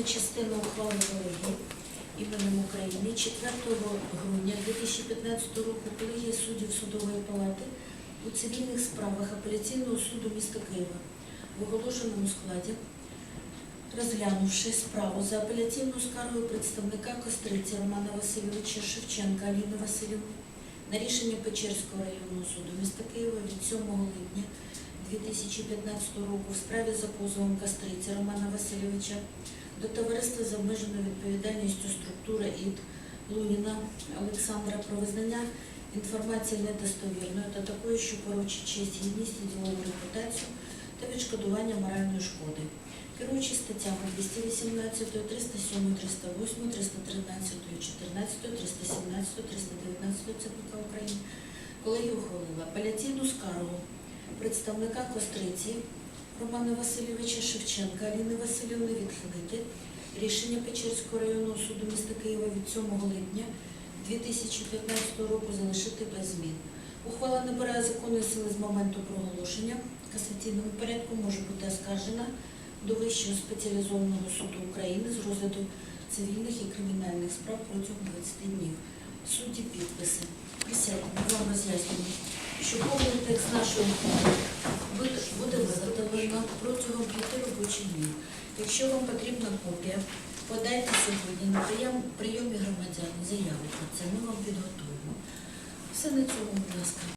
Редакційна частина ухвали колегії іменем України 4 грудня 2015 року колегія суддів судової палати у цивільних справах апеляційного суду міста Києва в оголошеному складі, розглянувши справу за апеляційною скаргою представника Костриці Романа Васильовича Шевченка Аліни Васильівни на рішення Печерського районного суду міста Києва від 7 липня 2015 року в справі за позовом Костриці Романа Васильовича до товариства з обмеженою відповідальністю структура ІД Луніна Олександра про визнання інформації недостовірною та такою, що порочить честь, гідність і ділову репутацію та відшкодування моральної шкоди. Керуючи статтями 218, 307, 308, 313, 14, 317, 319 ЦПК України, колегія ухвалила апеляційну скаргу представника Костриці Романа Васильовича Шевченка Аліни Васильівни відхилити рішення Печерського районного суду міста Києва від 7 липня 2015 року залишити без змін. Ухвала набирає законної сили з моменту проголошення. Касаційному порядку може бути оскаржена до Вищого спеціалізованого суду України з розгляду цивільних і кримінальних справ протягом 20 днів. Судді підписи. Присядьте, вам роз'яснюємо, що повний текст нашої ухвали п'яти робочих. Якщо вам потрібна копія, подайте сьогодні на прийом, прийомі громадян заяву про це. Ми вам підготуємо. Все на цьому, будь ласка.